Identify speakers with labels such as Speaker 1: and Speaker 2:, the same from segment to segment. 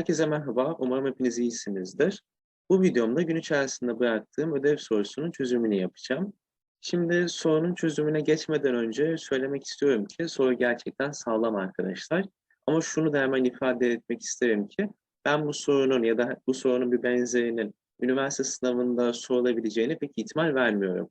Speaker 1: Herkese merhaba, umarım hepiniz iyisinizdir. Bu videomda gün içerisinde bıraktığım ödev sorusunun çözümünü yapacağım. Şimdi sorunun çözümüne geçmeden önce söylemek istiyorum ki soru gerçekten sağlam arkadaşlar. Ama şunu da hemen ifade etmek isterim ki ben bu sorunun ya da bu sorunun bir benzerinin üniversite sınavında sorulabileceğine pek ihtimal vermiyorum.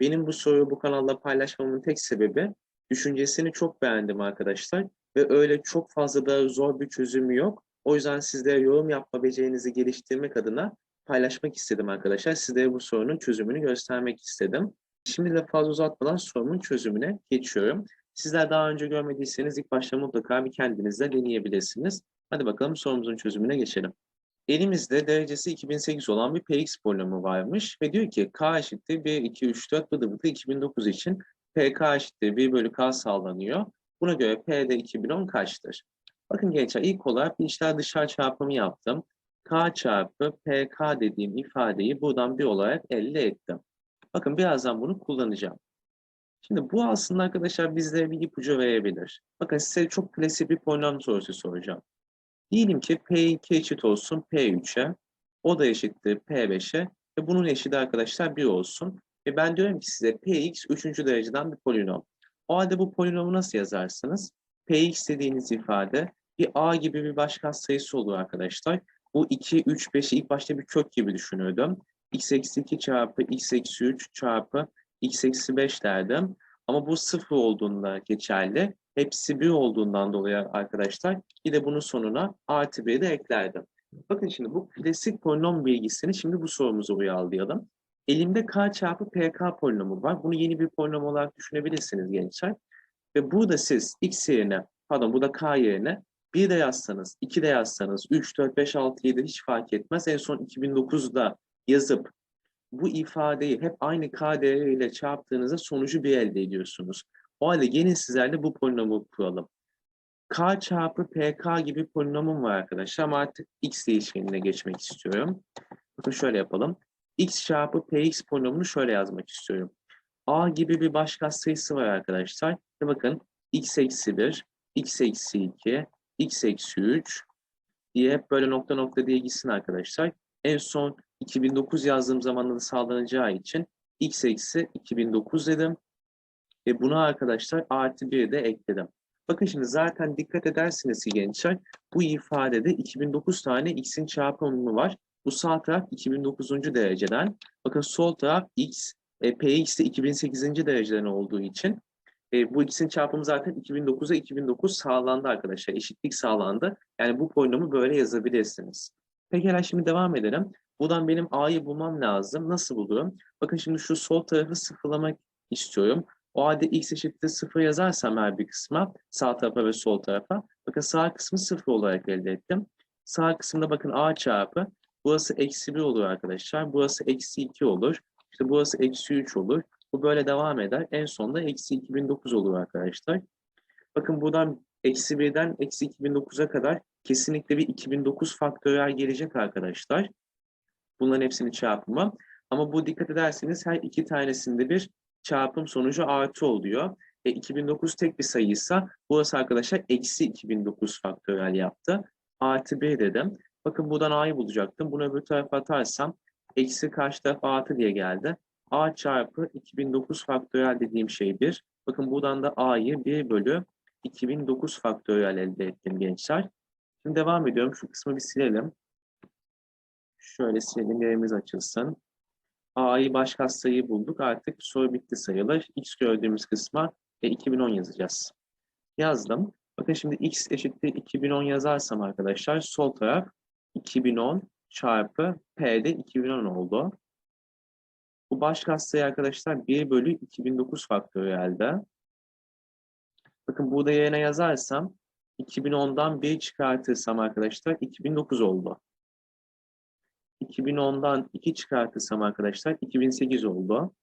Speaker 1: Benim bu soruyu bu kanalda paylaşmamın tek sebebi düşüncesini çok beğendim arkadaşlar ve öyle çok fazla da zor bir çözümü yok. O yüzden sizlere yorum yapma becerinizi geliştirmek adına paylaşmak istedim arkadaşlar. Sizlere bu sorunun çözümünü göstermek istedim. Şimdi de fazla uzatmadan sorunun çözümüne geçiyorum. Sizler daha önce görmediyseniz ilk başta mutlaka bir kendinizde deneyebilirsiniz. Hadi bakalım sorumuzun çözümüne geçelim. Elimizde derecesi 2008 olan bir Px polinomu varmış ve diyor ki k eşittir 1, 2, 3, 4 bıdı bıdı 2009 için pk eşittir 1 bölü k sağlanıyor. Buna göre p'de 2010 kaçtır? Bakın gençler ilk olarak bir içler dışarı çarpımı yaptım. K çarpı PK dediğim ifadeyi buradan bir olarak elde ettim. Bakın birazdan bunu kullanacağım. Şimdi bu aslında arkadaşlar bizlere bir ipucu verebilir. Bakın size çok klasik bir polinom sorusu soracağım. Diyelim ki P2 eşit olsun P3'e, o da eşittir P5'e ve bunun eşidi arkadaşlar 1 olsun. Ve ben diyorum ki size Px 3. dereceden bir polinom. O halde bu polinomu nasıl yazarsınız? Px dediğiniz ifade bir a gibi bir başka sayısı olur arkadaşlar. Bu 2, 3, 5'i ilk başta bir kök gibi düşünürdüm. x eksi 2 çarpı x eksi 3 çarpı x eksi 5 derdim. Ama bu sıfır olduğunda geçerli. Hepsi 1 olduğundan dolayı arkadaşlar bir de bunun sonuna artı 1'i de eklerdim. Bakın şimdi bu klasik polinom bilgisini şimdi bu sorumuza uyarlayalım. Elimde k çarpı pk polinomu var. Bunu yeni bir polinom olarak düşünebilirsiniz gençler. Ve burada siz x yerine, pardon burada k yerine 1 de yazsanız, 2 de yazsanız, 3, 4, 5, 6, 7 hiç fark etmez. En son 2009'da yazıp bu ifadeyi hep aynı k değeriyle çarptığınızda sonucu bir elde ediyorsunuz. O halde gelin sizlerle bu polinomu kuralım. k çarpı pk gibi polinomum var arkadaşlar ama artık x değişkenine geçmek istiyorum. Bakın şöyle yapalım. x çarpı px polinomunu şöyle yazmak istiyorum. a gibi bir başka sayısı var arkadaşlar. Bakın x eksi 1, x eksi 2, x eksi 3 diye hep böyle nokta nokta diye gitsin arkadaşlar. En son 2009 yazdığım zaman da sağlanacağı için x eksi 2009 dedim. Ve buna arkadaşlar artı 1 de ekledim. Bakın şimdi zaten dikkat edersiniz ki gençler bu ifadede 2009 tane x'in çarpımı var. Bu sağ taraf 2009. dereceden. Bakın sol taraf x, e, px de 2008. dereceden olduğu için e, bu ikisinin çarpımı zaten 2009'a 2009 sağlandı arkadaşlar. Eşitlik sağlandı. Yani bu polinomu böyle yazabilirsiniz. Pekala şimdi devam edelim. Buradan benim a'yı bulmam lazım. Nasıl bulurum? Bakın şimdi şu sol tarafı sıfırlamak istiyorum. O halde x eşittir sıfır yazarsam her bir kısma sağ tarafa ve sol tarafa. Bakın sağ kısmı sıfır olarak elde ettim. Sağ kısımda bakın a çarpı. Burası eksi 1 olur arkadaşlar. Burası eksi 2 olur. İşte burası eksi 3 olur. Bu böyle devam eder. En sonunda eksi 2009 olur arkadaşlar. Bakın buradan eksi 1'den eksi 2009'a kadar kesinlikle bir 2009 faktöriyel gelecek arkadaşlar. Bunların hepsini çarpımı. Ama bu dikkat ederseniz her iki tanesinde bir çarpım sonucu artı oluyor. E, 2009 tek bir sayıysa burası arkadaşlar eksi 2009 faktöriyel yaptı. Artı 1 dedim. Bakın buradan a'yı bulacaktım. Bunu öbür tarafa atarsam eksi karşı taraf artı diye geldi a çarpı 2009 faktöriyel dediğim şey 1. Bakın buradan da a'yı 1 bölü 2009 faktöriyel elde ettim gençler. Şimdi devam ediyorum. Şu kısmı bir silelim. Şöyle silelim yerimiz açılsın. a'yı baş sayıyı bulduk. Artık soru bitti sayılır. x gördüğümüz kısma e, 2010 yazacağız. Yazdım. Bakın şimdi x eşittir 2010 yazarsam arkadaşlar sol taraf 2010 çarpı p'de 2010 oldu. Bu baş katsayı arkadaşlar 1 bölü 2009 faktöriyelde. Bakın burada yerine yazarsam 2010'dan 1 çıkartırsam arkadaşlar 2009 oldu. 2010'dan 2 çıkartırsam arkadaşlar 2008 oldu.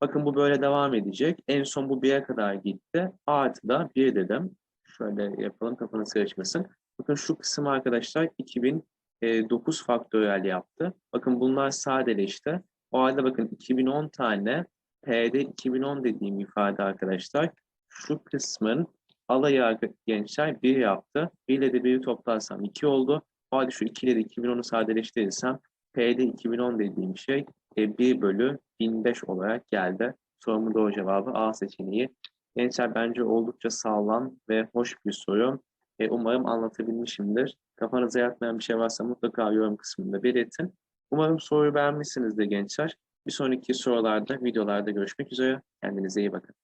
Speaker 1: Bakın bu böyle devam edecek. En son bu 1'e kadar gitti. Artı da 1 dedim. Şöyle yapalım kafanız karışmasın. Bakın şu kısım arkadaşlar 2000 9 faktöriyel yaptı. Bakın bunlar sadeleşti. O halde bakın 2010 tane P'de 2010 dediğim ifade arkadaşlar şu kısmın Alayı gençler 1 yaptı. 1 ile de 1'i toplarsam 2 oldu. O halde şu 2 ile de 2010'u sadeleştirirsem P'de 2010 dediğim şey e, 1 bölü 1005 olarak geldi. Sorumun doğru cevabı A seçeneği. Gençler bence oldukça sağlam ve hoş bir soru. E, umarım anlatabilmişimdir. Kafanıza yatmayan bir şey varsa mutlaka yorum kısmında belirtin. Umarım soruyu beğenmişsinizdir gençler. Bir sonraki sorularda, videolarda görüşmek üzere. Kendinize iyi bakın.